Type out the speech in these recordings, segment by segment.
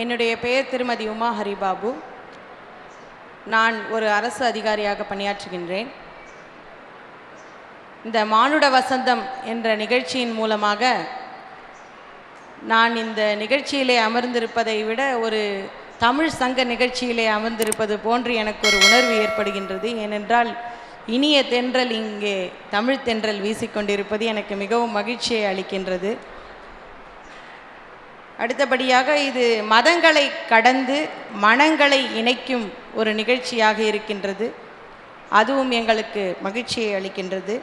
என்னுடைய பெயர் திருமதி உமா ஹரிபாபு. நான் ஒரு அரசு அதிகாரியாக பணியாற்றுகின்றேன். இந்த மானுட வசந்தம் என்ற நிகழ்ச்சியின் மூலமாக நான் இந்த நிகழ்ச்சியிலே அமர்ந்திருப்பதை விட ஒரு தமிழ் சங்க நிகழ்ச்சியிலே அமர்ந்திருப்பது போன்று எனக்கு ஒரு உணர்வு ஏற்படுகின்றது. ஏனென்றால் இனிய தென்றல் இங்கே தமிழ் தென்றல் வீசிக்கொண்டிருப்பது எனக்கு மிகவும் மகிழ்ச்சியை அளிக்கின்றது. அடுத்தபடியாக இது மதங்களை கடந்து மனங்களை இணைக்கும் ஒரு நிகழ்ச்சியாக இருக்கின்றது. அதுவும் எங்களுக்கு மகிழ்ச்சியை அளிக்கின்றது.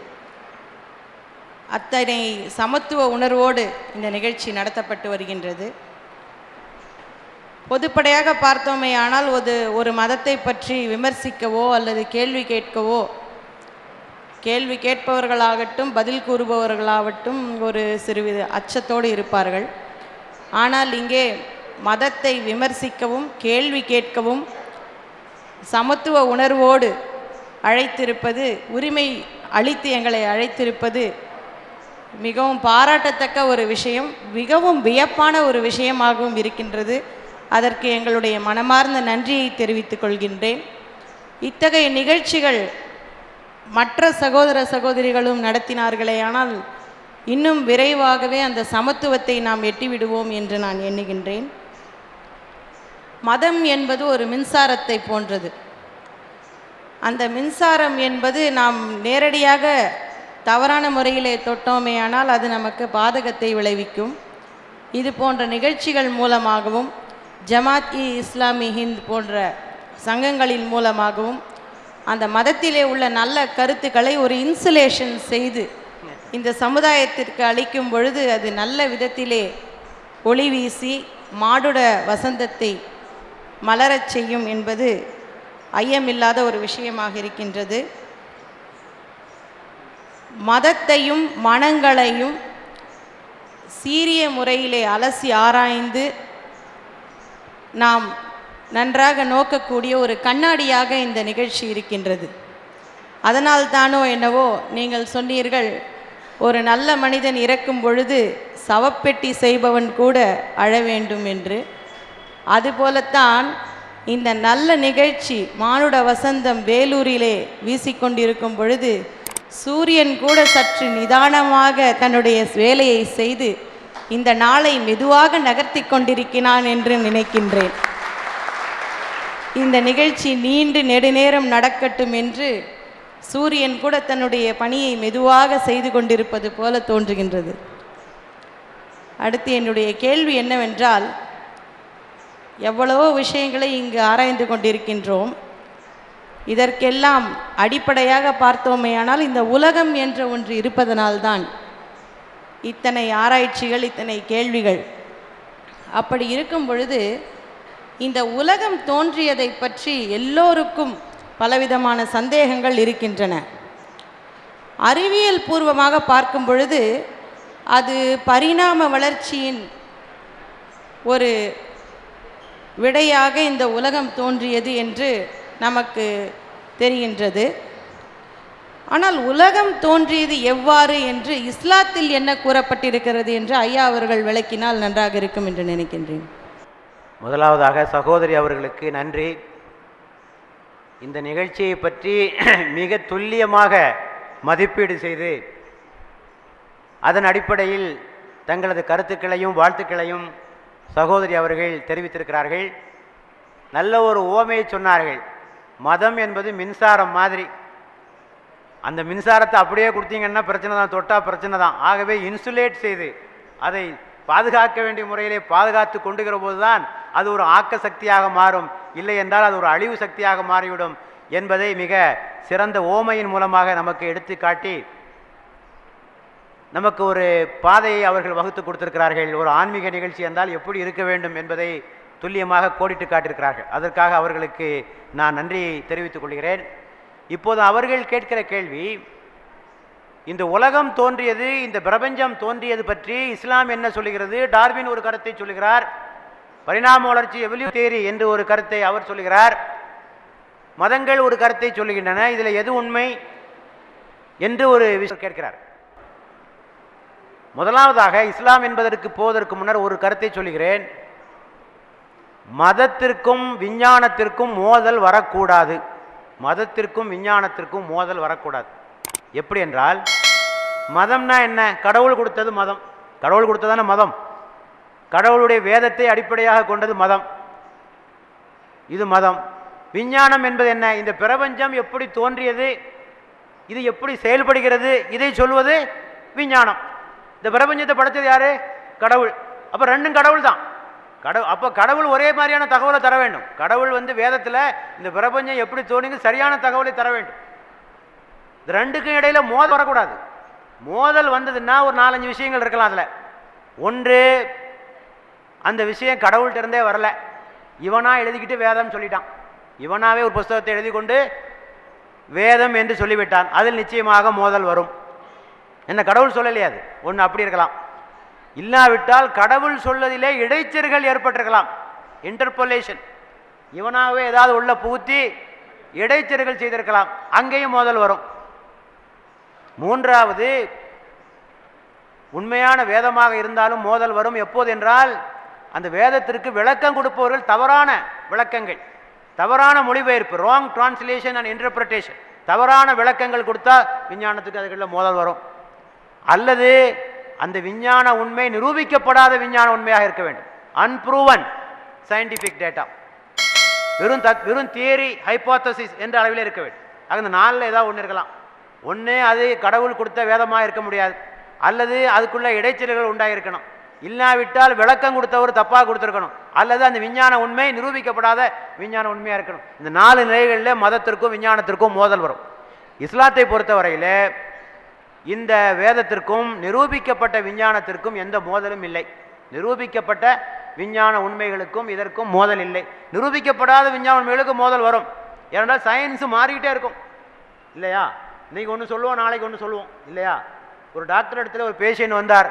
அத்தனை சமத்துவ உணர்வோடு இந்த நிகழ்ச்சி நடத்தப்பட்டு வருகின்றது. பொதுப்படையாக பார்த்தோமே ஆனால் ஒரு ஒரு மதத்தை பற்றி விமர்சிக்கவோ அல்லது கேள்வி கேட்கவோ கேள்வி கேட்பவர்களாகட்டும் பதில் கூறுபவர்களாகட்டும் ஒரு சிறுவித அச்சத்தோடு இருப்பார்கள். ஆனால் இங்கே மதத்தை விமர்சிக்கவும் கேள்வி கேட்கவும் சமத்துவ உணர்வோடு அழைத்திருப்பது உரிமை அளித்து எங்களை அழைத்திருப்பது மிகவும் பாராட்டத்தக்க ஒரு விஷயம் மிகவும் வியப்பான ஒரு விஷயமாகவும் இருக்கின்றது. அதற்கு எங்களுடைய மனமார்ந்த நன்றியை தெரிவித்துக் கொள்கின்றேன். இத்தகைய நிகழ்ச்சிகள் மற்ற சகோதர சகோதரிகளும் நடத்தினார்களே ஆனால் இன்னும் விரைவாகவே அந்த சமத்துவத்தை நாம் எட்டிவிடுவோம் என்று நான் எண்ணுகின்றேன். மதம் என்பது ஒரு மின்சாரத்தை போன்றது. அந்த மின்சாரம் என்பது நாம் நேரடியாக தவறான முறையிலே தொட்டோமே ஆனால் அது நமக்கு பாதகத்தை விளைவிக்கும். இது போன்ற நிகழ்ச்சிகள் மூலமாகவும் ஜமாத் இ இஸ்லாமி ஹிந்த் போன்ற சங்கங்களின் மூலமாகவும் அந்த மதத்திலே உள்ள நல்ல கருத்துக்களை ஒரு இன்சுலேஷன் செய்து இந்த சமுதாயத்திற்கு அளிக்கும் பொழுது அது நல்ல விதத்திலே ஒளி வீசி மாடுட வசந்தத்தை மலரச் செய்யும் என்பது ஐயமில்லாத ஒரு விஷயமாக இருக்கின்றது. மதத்தையும் மனங்களையும் சீரிய முறையிலே அலசி ஆராய்ந்து நாம் நன்றாக நோக்கக்கூடிய ஒரு கண்ணாடியாக இந்த நிகழ்ச்சி இருக்கின்றது. அதனால் தானோ என்னவோ நீங்கள் சொன்னீர்கள் ஒரு நல்ல மனிதன் இறக்கும் பொழுது சவப்பெட்டி செய்பவன் கூட அழ வேண்டும் என்று. அதுபோலத்தான் இந்த நல்ல நிகழ்ச்சி மானுட வசந்தம் வேலூரிலே வீசிக்கொண்டிருக்கும் பொழுது சூரியன் கூட சற்று நிதானமாக தன்னுடைய வேலையை செய்து இந்த நாளை மெதுவாக நகர்த்தி கொண்டிருக்கிறான் என்று நினைக்கின்றேன். இந்த நிகழ்ச்சி நீண்டு நெடுநேரம் நடக்கட்டும் என்று சூரியன் கூட தன்னுடைய பணியை மெதுவாக செய்து கொண்டிருப்பது போல தோன்றுகின்றது. அடுத்து என்னுடைய கேள்வி என்னவென்றால் எவ்வளவோ விஷயங்களை இங்கு ஆராய்ந்து கொண்டிருக்கின்றோம். இதற்கெல்லாம் அடிப்படையாக பார்த்தோமேயானால் இந்த உலகம் என்ற ஒன்று இருப்பதனால்தான் இத்தனை ஆராய்ச்சிகள் இத்தனை கேள்விகள். அப்படி இருக்கும் பொழுது இந்த உலகம் தோன்றியதை பற்றி எல்லோருக்கும் பலவிதமான சந்தேகங்கள் இருக்கின்றன. அறிவியல் பூர்வமாக பார்க்கும் பொழுது அது பரிணாம வளர்ச்சியின் ஒரு விடையாக இந்த உலகம் தோன்றியது என்று நமக்கு தெரிகின்றது. ஆனால் உலகம் தோன்றியது எவ்வாறு என்று இஸ்லாத்தில் என்ன கூறப்பட்டிருக்கிறது என்று ஐயா அவர்கள் விளக்கினால் நன்றாக இருக்கும் என்று நினைக்கின்றேன். முதலாவதாக சகோதரி அவர்களுக்கு நன்றி. இந்த நிகழ்ச்சியை பற்றி மிக துல்லியமாக மதிப்பீடு செய்து அதன் அடிப்படையில் தங்களது கருத்துக்களையும் வாழ்த்துக்களையும் சகோதரி அவர்கள் தெரிவித்திருக்கிறார்கள். நல்ல ஒரு ஓமையை சொன்னார்கள். மதம் என்பது மின்சாரம் மாதிரி. அந்த மின்சாரத்தை அப்படியே கொடுத்தீங்கன்னா பிரச்சனை தான் தொட்டால் பிரச்சனை தான். ஆகவே இன்சுலேட் செய்து அதை பாதுகாக்க வேண்டிய முறையிலே பாதுகாத்து கொண்டுகிற போது தான் அது ஒரு ஆக்க சக்தியாக மாறும். இல்லை என்றால் அது ஒரு அழிவு சக்தியாக மாறிவிடும் என்பதை மிக சிறந்த ஓமையின் மூலமாக நமக்கு எடுத்து காட்டி நமக்கு ஒரு பாதையை அவர்கள் வகுத்து கொடுத்திருக்கிறார்கள். ஒரு ஆன்மீக நிகழ்ச்சி என்றால் எப்படி இருக்க வேண்டும் என்பதை துல்லியமாக கோடிட்டு காட்டியிருக்கிறார்கள். அதற்காக அவர்களுக்கு நான் நன்றியை தெரிவித்துக் கொள்கிறேன். இப்போது அவர்கள் கேட்கிற கேள்வி இந்த உலகம் தோன்றியது இந்த பிரபஞ்சம் தோன்றியது பற்றி இஸ்லாம் என்ன சொல்லுகிறது? டார்வின் ஒரு கருத்தை சொல்லுகிறார். பரிணாம வளர்ச்சி எவல்யூ தேரி என்று ஒரு கருத்தை அவர் சொல்கிறார். மதங்கள் ஒரு கருத்தை சொல்லுகின்றன. இதில் எது உண்மை என்று ஒரு விஷயம் கேட்கிறார். முதலாவதாக இஸ்லாம் என்பதற்கு போவதற்கு முன்னர் ஒரு கருத்தை சொல்கிறேன் மதத்திற்கும் விஞ்ஞானத்திற்கும் மோதல் வரக்கூடாது. மதத்திற்கும் விஞ்ஞானத்திற்கும் மோதல் வரக்கூடாது. எப்படி என்றால் மதம்னா என்ன? கடவுள் கொடுத்தது மதம். கடவுள் கொடுத்ததான மதம். கடவுளுடைய வேதத்தை அடிப்படையாக கொண்டது மதம். இது மதம். விஞ்ஞானம் என்பது என்ன? இந்த பிரபஞ்சம் எப்படி தோன்றியது? இது எப்படி செயல்படுகிறது? இதை சொல்வது விஞ்ஞானம். இந்த பிரபஞ்சத்தை படைத்தது யாரு? கடவுள். அப்போ ரெண்டும் கடவுள் தான். கடவுள் அப்போ கடவுள் ஒரே மாதிரியான தகவலை தர வேண்டும். கடவுள் வந்து வேதத்தில் இந்த பிரபஞ்சம் எப்படி தோணுங்க சரியான தகவலை தர வேண்டும். இந்த ரெண்டுக்கும் இடையில மோதல் வரக்கூடாது. மோதல் வந்ததுன்னா ஒரு நாலஞ்சு விஷயங்கள் இருக்கலாம் அதில். ஒன்று அந்த விஷயம் கடவுள்கிட்ட இருந்தே வரல. இவனாக எழுதிக்கிட்டு வேதம் சொல்லிட்டான். இவனாவே ஒரு புஸ்தகத்தை எழுதி கொண்டு வேதம் என்று சொல்லிவிட்டான். அதில் நிச்சயமாக மோதல் வரும். என்ன கடவுள் சொல்லலையே அது? ஒன்று அப்படி இருக்கலாம். இல்லாவிட்டால் கடவுள் சொல்லதிலே இடைச்சர்கள் ஏற்பட்டிருக்கலாம். இன்டர்போலேஷன் இவனாகவே ஏதாவது உள்ள புகுத்தி இடைச்சர்கள் செய்திருக்கலாம். அங்கேயும் மோதல் வரும். மூன்றாவது உண்மையான வேதமாக இருந்தாலும் மோதல் வரும். எப்போது என்றால் அந்த வேதத்திற்கு விளக்கம் கொடுப்பவர்கள் தவறான விளக்கங்கள். தவறான மொழிபெயர்ப்பு ராங் டிரான்ஸ்லேஷன் அண்ட் இன்டர்பிரட்டேஷன் தவறான விளக்கங்கள் கொடுத்தா விஞ்ஞானத்துக்கு அதுகளில் மோதல் வரும். அல்லது அந்த விஞ்ஞான உண்மை நிரூபிக்கப்படாத விஞ்ஞான உண்மையாக இருக்க வேண்டும். அன்ப்ரூவன் சயின்டிஃபிக் டேட்டா வெறும் தத் வெறும் தியரி ஹைப்போத்தசிஸ் என்ற அளவில் இருக்க வேண்டும். ஆக இந்த நாளில் ஏதாவது ஒன்று இருக்கலாம். ஒன்று அது கடவுள் கொடுத்த வேதமாக இருக்க முடியாது. அல்லது அதுக்குள்ள இடைச்சல்கள் உண்டாகிருக்கணும் இல்லாவிட்டால் விளக்கம் கொடுத்தவர் தப்பாக கொடுத்துருக்கணும். அல்லது அந்த விஞ்ஞான உண்மை நிரூபிக்கப்படாத விஞ்ஞான உண்மையாக இருக்கணும். இந்த நாலு நிலைகளில் மதத்திற்கும் விஞ்ஞானத்திற்கும் மோதல் வரும். இஸ்லாத்தை பொறுத்தவரையில் இந்த வேதத்திற்கும் நிரூபிக்கப்பட்ட விஞ்ஞானத்திற்கும் எந்த மோதலும் இல்லை. நிரூபிக்கப்பட்ட விஞ்ஞான உண்மைகளுக்கும் இதற்கும் மோதல் இல்லை. நிரூபிக்கப்படாத விஞ்ஞான உண்மைகளுக்கு மோதல் வரும். ஏனென்றால் சயின்ஸு மாறிக்கிட்டே இருக்கும். இல்லையா? இன்னைக்கு ஒன்று சொல்லுவோம் நாளைக்கு ஒன்று சொல்லுவோம். இல்லையா? ஒரு டாக்டர் இடத்துல ஒரு பேஷண்ட் வந்தார்.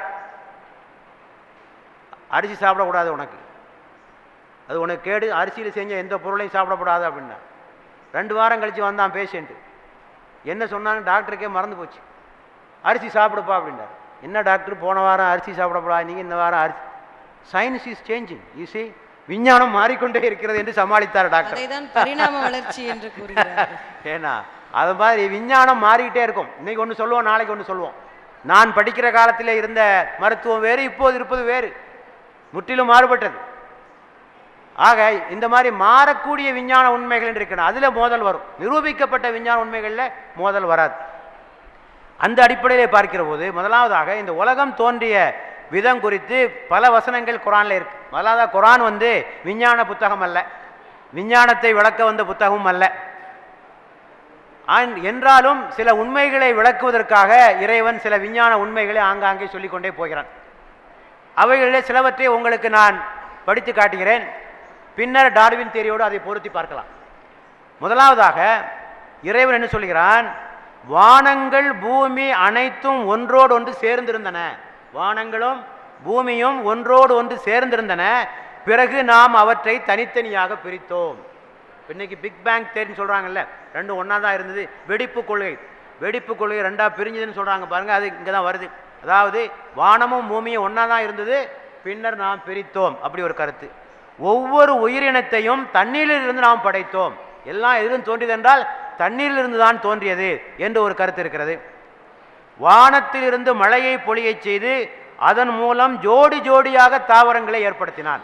அரிசி சாப்பிடக்கூடாது உனக்கு. அது உனக்கு கேடு அரிசியில் செஞ்ச எந்த பொருளையும் சாப்பிடக்கூடாது அப்படின்னா. ரெண்டு வாரம் கழித்து வந்தான் பேஷண்ட்டு என்ன சொன்னான்னு டாக்டருக்கே மறந்து போச்சு. அரிசி சாப்பிடுப்பா அப்படின்றார் என்ன டாக்டர் போன வாரம் அரிசி சாப்பிடக்கூடாது நீங்கள் இந்த வாரம் அரிசி. சயின்ஸ் இஸ் சேஞ்சிங் ஈஸி விஞ்ஞானம் மாறிக்கொண்டே இருக்கிறது என்று சமாளித்தார் டாக்டர். அதைதான் பரிணாம வளர்ச்சி என்று ஏன்னா அது மாதிரி விஞ்ஞானம் மாறிக்கிட்டே இருக்கும். இன்னைக்கு ஒன்று சொல்லுவோம் நாளைக்கு ஒன்று சொல்லுவோம். நான் படிக்கிற காலத்தில் இருந்த மருத்துவம் வேறு இப்போது இருப்பது வேறு. முற்றிலும் மாறுபட்டது. ஆக இந்த மாதிரி மாறக்கூடிய விஞ்ஞான உண்மைகள் இருக்கணும் அதில் மோதல் வரும். நிரூபிக்கப்பட்ட விஞ்ஞான உண்மைகளில் மோதல் வராது. அந்த அடிப்படையிலே பார்க்கிற போது முதலாவதாக இந்த உலகம் தோன்றிய விதம் குறித்து பல வசனங்கள் குரானில் இருக்கு. முதலாவதாக குரான் வந்து விஞ்ஞான புத்தகம் அல்ல. விஞ்ஞானத்தை விளக்க வந்த புத்தகமும் அல்ல. ஆன்- என்றாலும் சில உண்மைகளை விளக்குவதற்காக இறைவன் சில விஞ்ஞான உண்மைகளை ஆங்காங்கே சொல்லிக்கொண்டே போகிறான். அவைகளிலே சிலவற்றை உங்களுக்கு நான் படித்து காட்டுகிறேன். பின்னர் டார்வின் தேரியோடு அதை பொருத்தி பார்க்கலாம். முதலாவதாக இறைவன் என்ன சொல்கிறான்? வானங்கள் பூமி அனைத்தும் ஒன்றோடு ஒன்று சேர்ந்திருந்தன. வானங்களும் பூமியும் ஒன்றோடு ஒன்று சேர்ந்திருந்தன. பிறகு நாம் அவற்றை தனித்தனியாக பிரித்தோம். இன்னைக்கு பிக் பேங் தேரின்னு சொல்கிறாங்கல்ல ரெண்டும் ஒன்றா தான் இருந்தது. வெடிப்பு கொள்கை. வெடிப்பு கொள்கை ரெண்டாக பிரிஞ்சுதுன்னு சொல்கிறாங்க பாருங்கள் அது இங்கே தான் வருது. அதாவது வானமும் பூமியும் ஒன்றா தான் இருந்தது பின்னர் நாம் பிரித்தோம். அப்படி ஒரு கருத்து. ஒவ்வொரு உயிரினத்தையும் தண்ணீரிலிருந்து நாம் படைத்தோம். எல்லாம் எதுவும் தோன்றியது என்றால் தண்ணீரிலிருந்து தான் தோன்றியது என்று ஒரு கருத்து இருக்கிறது. வானத்திலிருந்து மழையை பொழியச் செய்து அதன் மூலம் ஜோடி ஜோடியாக தாவரங்களை ஏற்படுத்தினான்.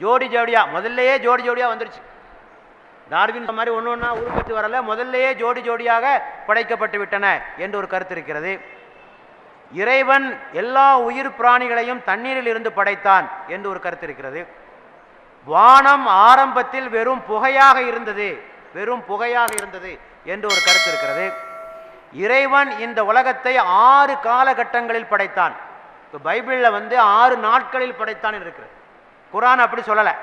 ஜோடி ஜோடியா முதல்லையே ஜோடி ஜோடியாக வந்துருச்சு. டார்வின் இந்த மாதிரி ஒன்று ஒன்றா உருப்பெற்று வரல முதல்லையே ஜோடி ஜோடியாக படைக்கப்பட்டு விட்டன என்று ஒரு கருத்து இருக்கிறது. இறைவன் எல்லா உயிர் பிராணிகளையும் தண்ணீரில் இருந்து படைத்தான் என்று ஒரு கருத்து இருக்கிறது. வானம் ஆரம்பத்தில் வெறும் புகையாக இருந்தது வெறும் புகையாக இருந்தது என்று ஒரு கருத்து இருக்கிறது. இறைவன் இந்த உலகத்தை ஆறு காலகட்டங்களில் படைத்தான். இப்போ பைபிளில் வந்து ஆறு நாட்களில் படைத்தான் இருக்கிறது. குரான் அப்படி சொல்லலை.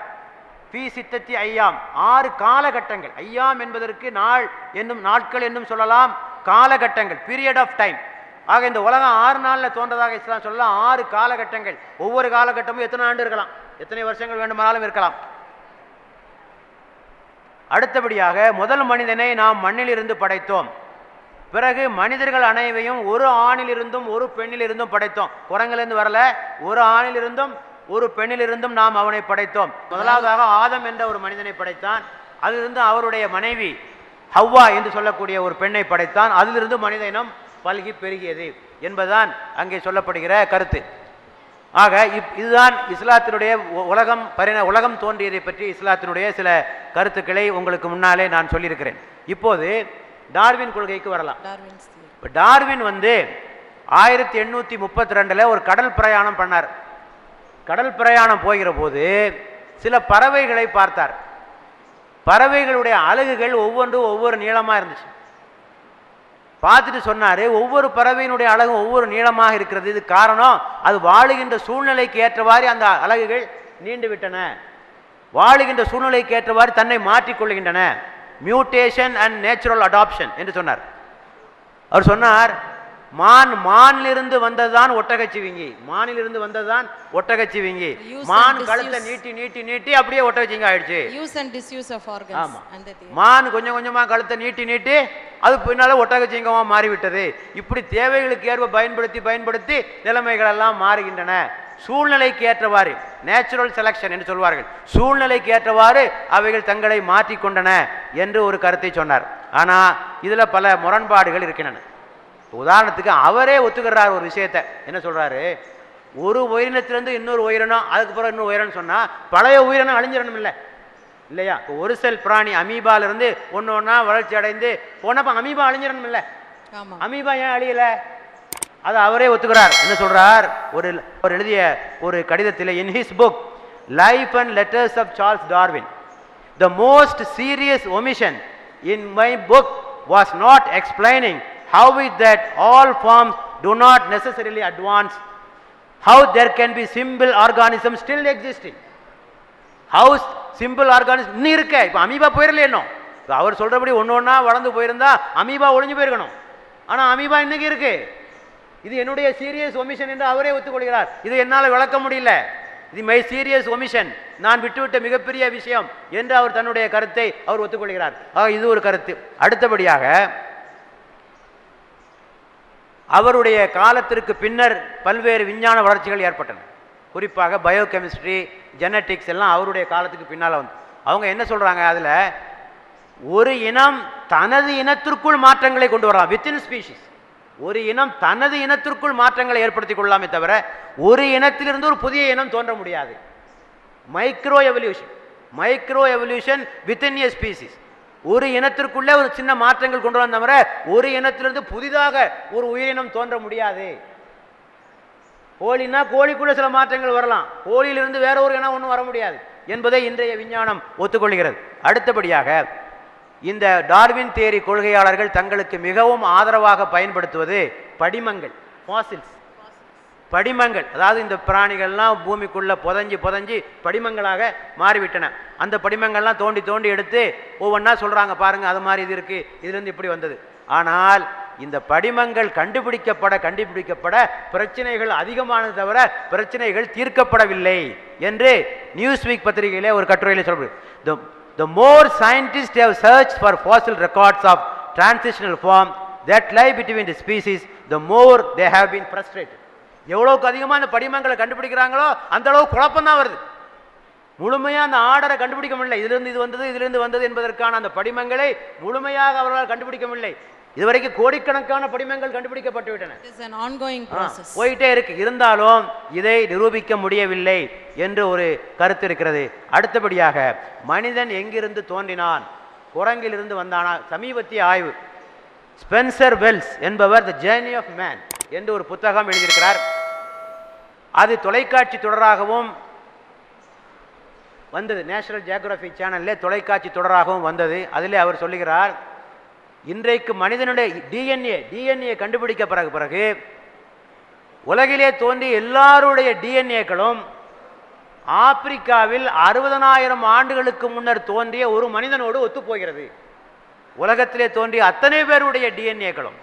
பி சித்தத்தி ஐயாம். ஆறு காலகட்டங்கள். ஐயாம் என்பதற்கு நாள் என்னும் நாட்கள் என்னும் சொல்லலாம். காலகட்டங்கள். Period of time. ஆக இந்த உலகம் ஆறு நாளில் தோன்றதாக இஸ்லாம் சொல்லலாம். ஆறு காலகட்டங்கள். ஒவ்வொரு காலகட்டமும் எத்தனை ஆண்டு இருக்கலாம்? எத்தனை வருஷங்கள் வேண்டுமானாலும் இருக்கலாம். அடுத்தபடியாக முதல் மனிதனை நாம் மண்ணிலிருந்து படைத்தோம். பிறகு மனிதர்கள் அனைவையும் ஒரு ஆணிலிருந்தும் ஒரு பெண்ணிலிருந்தும் படைத்தோம். குரங்கிலிருந்து வரல ஒரு ஆணிலிருந்தும் ஒரு பெண்ணிலிருந்தும் நாம் அவனை படைத்தோம். முதலாவதாக ஆதம் என்ற ஒரு மனிதனை படைத்தான். அதிலிருந்து அவருடைய மனைவி ஹவ்வா என்று சொல்லக்கூடிய ஒரு பெண்ணை படைத்தான். அதிலிருந்து மனித இனம் பல்கி பெருகியது என்பதுதான் அங்கே சொல்லப்படுகிற கருத்து. ஆக இப் இதுதான் இஸ்லாத்தினுடைய உலகம் பரிண உலகம் தோன்றியதை பற்றி இஸ்லாத்தினுடைய சில கருத்துக்களை உங்களுக்கு முன்னாலே நான் சொல்லியிருக்கிறேன். இப்போது டார்வின் கொள்கைக்கு வரலாம். இப்போ டார்வின் வந்து ஆயிரத்தி எண்ணூற்றி முப்பத்தி ரெண்டில் ஒரு கடல் பிரயாணம் பண்ணார். கடல் பிரயாணம் போகிற போது சில பறவைகளை பார்த்தார். பறவைகளுடைய அலகுகள் ஒவ்வொன்றும் ஒவ்வொரு நீளமாக இருந்துச்சு. பார்த்துட்டு சொன்னார் ஒவ்வொரு பறவையினுடைய அழகும் ஒவ்வொரு நீளமாக இருக்கிறது. இது காரணம் அது வாழுகின்ற சூழ்நிலைக்கு ஏற்றவாறு அந்த அலகுகள் நீண்டு விட்டன. வாழுகின்ற சூழ்நிலைக்கு ஏற்றவாறு தன்னை மாற்றிக்கொள்கின்றன மியூட்டேஷன் அண்ட் நேச்சுரல் அடாப்ஷன் என்று சொன்னார். அவர் சொன்னார் மான் மானிலிருந்து வந்ததுதான் ஒட்டகச்சிவிங்கி. மானிலிருந்து வந்ததுதான் ஒட்டகச்சிவிங்கி. மான். கழுத்தை நீட்டி நீட்டி நீட்டி அப்படியே ஒட்டகச்சிவிங்கி ஆயிடுச்சு. மான் கொஞ்சம் கொஞ்சமா கழுத்தை நீட்டி நீட்டி அது பின்னால ஒட்டகச்சிங்கமாக மாறிவிட்டது. இப்படி தேவைகளுக்கு ஏற்ப பயன்படுத்தி பயன்படுத்தி நிலைமைகள் எல்லாம் மாறுகின்றன. சூழ்நிலைக்கு ஏற்றவாறு நேச்சுரல் செலக்ஷன் என்று சொல்வார்கள். சூழ்நிலைக்கு ஏற்றவாறு அவைகள் தங்களை மாற்றிக்கொண்டன என்று ஒரு கருத்தை சொன்னார். ஆனால் இதில் பல முரண்பாடுகள் இருக்கின்றன. உதாரணத்துக்கு அவரே ஒத்துக்கிறார் ஒரு விஷயத்தை. என்ன சொல்கிறாரு ஒரு உயிரினத்திலிருந்து இன்னொரு உயிரினம் அதுக்கப்புறம் இன்னொரு உயிரினம் சொன்னால் பழைய உயிரினம் அழிஞ்சிடணும் இல்லை இல்லையா? ஒரு செல் பிராணி அமீபால இருந்து ஒன்று ஒன்றா வளர்ச்சி அடைந்து போனப்ப அமீபா அழிஞ்சிடணும் இல்லை அமீபா ஏன் அழியல? அது அவரே ஒத்துக்கிறார். என்ன சொல்றார்? ஒரு அவர் எழுதிய ஒரு கடிதத்தில் in his book life and letters of Charles Darwin the most serious omission in my book was not explaining how it that all forms do not necessarily advance how there can be simple organism still existing how's simple organisms இன்னும் இருக்க. இப்போ amoeba போயிடல இப்போ அவர் சொல்கிறபடி ஒன்று ஒன்றா வளர்ந்து போயிருந்தா amoeba ஒழிஞ்சு போயிருக்கணும். ஆனால் அமீபா இன்றைக்கி இருக்கு. இது என்னுடைய சீரியஸ் ஒமிஷன் என்று அவரே ஒத்துக்கொள்கிறார். இது என்னால் விளக்க முடியல. இது மை சீரியஸ் ஒமிஷன் நான் விட்டுவிட்ட மிகப்பெரிய விஷயம் என்று அவர் தன்னுடைய கருத்தை அவர் ஒத்துக்கொள்கிறார். ஆக இது ஒரு கருத்து. அடுத்தபடியாக அவருடைய காலத்திற்கு பின்னர் பல்வேறு விஞ்ஞான வளர்ச்சிகள் ஏற்பட்டன. குறிப்பாக பயோகெமிஸ்ட்ரி ஜெனட்டிக்ஸ் எல்லாம் அவருடைய காலத்துக்கு பின்னால் வந்து. அவங்க என்ன சொல்கிறாங்க அதில்? ஒரு இனம் தனது இனத்திற்குள் மாற்றங்களை கொண்டு வரலாம். வித்தின் ஸ்பீஷிஸ் ஒரு இனம் தனது இனத்திற்குள் மாற்றங்களை ஏற்படுத்தி கொள்ளலாமே தவிர ஒரு இனத்திலிருந்து ஒரு புதிய இனம் தோன்ற முடியாது. Micro evolution micro evolution within a species ஒரு இனத்திற்குள்ளே ஒரு சின்ன மாற்றங்கள் கொண்டு வந்த தவிர ஒரு இனத்திலிருந்து புதிதாக ஒரு உயிரினம் தோன்ற முடியாது. கோழின்னா கோழிக்குள்ள சில மாற்றங்கள் வரலாம். கோழியிலிருந்து வேற ஒரு இனம் ஒன்றும் வர முடியாது. என்பதை இன்றைய விஞ்ஞானம் ஒத்துக்கொள்கிறது. அடுத்தபடியாக இந்த டார்வின் தேரி கொள்கையாளர்கள் தங்களுக்கு மிகவும் ஆதரவாக பயன்படுத்துவது படிமங்கள் ஃபாசில்ஸ் படிமங்கள் அதாவது இந்த பிராணிகள்லாம் பூமிக்குள்ளே புதஞ்சி புதஞ்சி படிமங்களாக மாறிவிட்டன. அந்த படிமங்கள்லாம் தோண்டி தோண்டி எடுத்து ஒவ்வொன்றா சொல்கிறாங்க பாருங்கள் அது மாதிரி இது இருக்குது இதுலேருந்து இப்படி வந்தது. ஆனால் இந்த படிமங்கள் கண்டுபிடிக்கப்பட கண்டுபிடிக்கப்பட பிரச்சனைகள் அதிகமானது தவிர பிரச்சனைகள் தீர்க்கப்படவில்லை என்று நியூஸ் வீக் பத்திரிகையிலே ஒரு கட்டுரையில் சொல்றது. The more scientist have search for fossil records of transitional form that lie between the species the more they have been frustrated. எவ்வளோக்கு அதிகமாக அந்த படிமங்களை கண்டுபிடிக்கிறாங்களோ அந்த அளவு குழப்பம் தான் வருது. முழுமையாக அந்த ஆர்டரை கண்டுபிடிக்க முடியல. இதிலிருந்து இது வந்தது இதிலிருந்து வந்தது என்பதற்கான அந்த படிமங்களை முழுமையாக அவர்களால் கண்டுபிடிக்க இதுவரைக்கும் கோடிக்கணக்கான படிமங்கள் கண்டுபிடிக்கப்பட்டு விட்டன. போயிட்டே இருக்கு. இருந்தாலும் இதை நிரூபிக்க முடியவில்லை என்று ஒரு கருத்து இருக்கிறது. அடுத்தபடியாக மனிதன் எங்கிருந்து தோன்றினான்? குரங்கிலிருந்து வந்தானா? சமீபத்திய ஆய்வு. ஸ்பென்சர் வெல்ஸ் என்பவர் த ஜேர்னி ஆஃப் மேன் என்று ஒரு புத்தகம் எழுதியிருக்கிறார். அது தொலைக்காட்சி தொடராகவும் வந்தது. நேஷனல் ஜியோகிராஃபி சேனல்லே தொலைக்காட்சி தொடராகவும் வந்தது. அதிலே அவர் சொல்லுகிறார் இன்றைக்கு மனிதனுடைய டிஎன்ஏ டிஎன்ஏ கண்டுபிடிக்க பிறகு பிறகு உலகிலே தோன்றிய எல்லாருடைய டிஎன்ஏக்களும் ஆப்பிரிக்காவில் அறுபதனாயிரம் ஆண்டுகளுக்கு முன்னர் தோன்றிய ஒரு மனிதனோடு ஒத்துப்போகிறது. உலகத்திலே தோன்றிய அத்தனை பேருடைய டிஎன்ஏக்களும்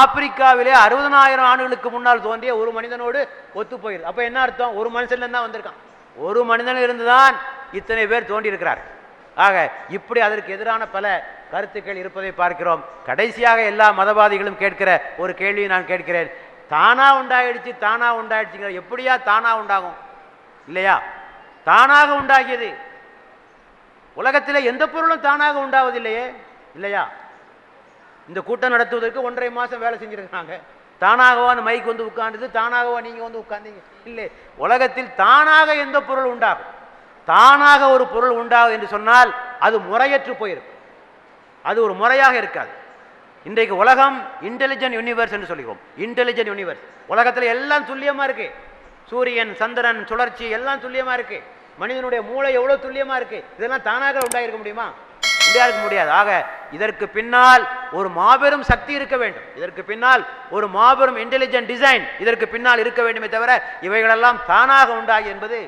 ஆப்பிரிக்காவிலே அறுபதனாயிரம் ஆண்டுகளுக்கு முன்னால் தோன்றிய ஒரு மனிதனோடு ஒத்துப்போகிறது. அப்போ என்ன அர்த்தம்? ஒரு மனுஷன்ல தான் வந்திருக்கான். ஒரு மனிதன் இருந்துதான் இத்தனை பேர் தோன்றியிருக்கிறார் ஆக இப்படி அதற்கு எதிரான பல கருத்துக்கள் இருப்பதை பார்க்கிறோம். கடைசியாக எல்லா மதவாதிகளும் கேட்கிற ஒரு கேள்வியை நான் கேட்கிறேன். தானா உண்டாயிடுச்சு தானா உண்டாயிடுச்சுங்கிற எப்படியா தானா உண்டாகும்? இல்லையா? தானாக உண்டாகியது. உலகத்தில் எந்த பொருளும் தானாக உண்டாவதில்லையே? இல்லையா? இந்த கூட்டம் நடத்துவதற்கு ஒன்றரை மாதம் வேலை செஞ்சுருக்காங்க தானாகவா அந்த மைக் வந்து உட்காந்துது தானாகவா நீங்கள் வந்து உட்காந்தீங்க இல்லை உலகத்தில் தானாக எந்த பொருள் உண்டாகும்? தானாக ஒரு பொருள் உண்டாகும் என்று சொன்னால் அது முறையற்று போயிருக்கும். அது ஒரு முறையாக இருக்காது. இன்றைக்கு உலகம் இன்டெலிஜென்ட் யூனிவர்ஸ் என்று சொல்லுகிறோம் இன்டெலிஜென்ட் யூனிவர்ஸ் உலகத்தில் எல்லாம் துல்லியமாக இருக்குது சூரியன் சந்திரன் சுழற்சி எல்லாம் துல்லியமாக இருக்குது மனிதனுடைய மூளை எவ்வளோ துல்லியமாக இருக்குது இதெல்லாம் தானாக உண்டாயிருக்க முடியுமா? உண்டாயிருக்க முடியாது. ஆக இதற்கு பின்னால் ஒரு மாபெரும் சக்தி இருக்க வேண்டும். இதற்கு பின்னால் ஒரு மாபெரும் இன்டெலிஜென்ட் டிசைன் இதற்கு பின்னால் இருக்க வேண்டுமே தவிர இவைகளெல்லாம் தானாக உண்டாகி என்பது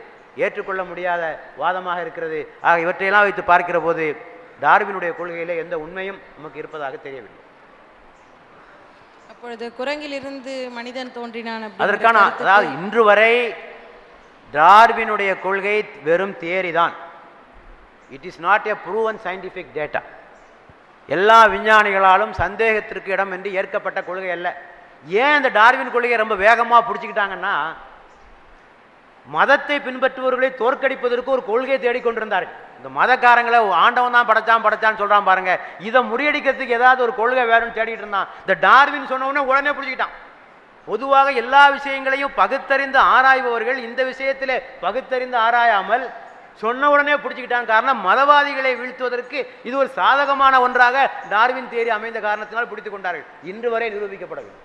ஏற்றுக்கொள்ள முடியாத வாதமாக இருக்கிறது. ஆக இவற்றையெல்லாம் வைத்து பார்க்கிற போது டார்வினுடைய கொள்கையிலே எந்த உண்மையும் நமக்கு இருப்பதாக தெரியவில்லை. அப்பொழுது குரங்கிலிருந்து மனிதன் தோன்றினான் அதற்கான அதாவது இன்று வரை டார்வினுடைய கொள்கை வெறும் தியரி தான். It is not a proven scientific data எல்லா விஞ்ஞானிகளாலும் சந்தேகத்திற்கு இடம் என்று ஏற்கப்பட்ட கொள்கை அல்ல. ஏன் இந்த டார்வின் கொள்கையை ரொம்ப வேகமாக பிடிச்சிக்கிட்டாங்கன்னா மதத்தை பின்பற்றுபவர்களை தோற்கடிப்பதற்கு ஒரு கொள்கையை தேடிக்கொண்டிருந்தார்கள் இந்த மதக்காரங்களை ஆண்டவன் தான் படைச்சான் படைச்சான்னு சொல்றான் பாருங்க. இதை முறியடிக்கிறதுக்கு ஏதாவது ஒரு கொள்கை வேணும்னு தேடிட்டு இருந்தான். இந்த டார்வின் சொன்ன உடனே உடனே பிடிச்சிக்கிட்டான் பொதுவாக எல்லா விஷயங்களையும் பகுத்தறிந்து ஆராய்பவர்கள் இந்த விஷயத்திலே பகுத்தறிந்து ஆராயாமல் சொன்ன உடனே பிடிச்சிக்கிட்டான் காரணம் மதவாதிகளை வீழ்த்துவதற்கு இது ஒரு சாதகமான ஒன்றாக டார்வின் தேரி அமைந்த காரணத்தினால் பிடித்துக் கொண்டார்கள். இன்று வரை நிரூபிக்கப்படவில்லை.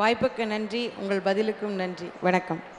வாய்ப்புக்கு நன்றி உங்கள் பதிலுக்கும் நன்றி. வணக்கம்.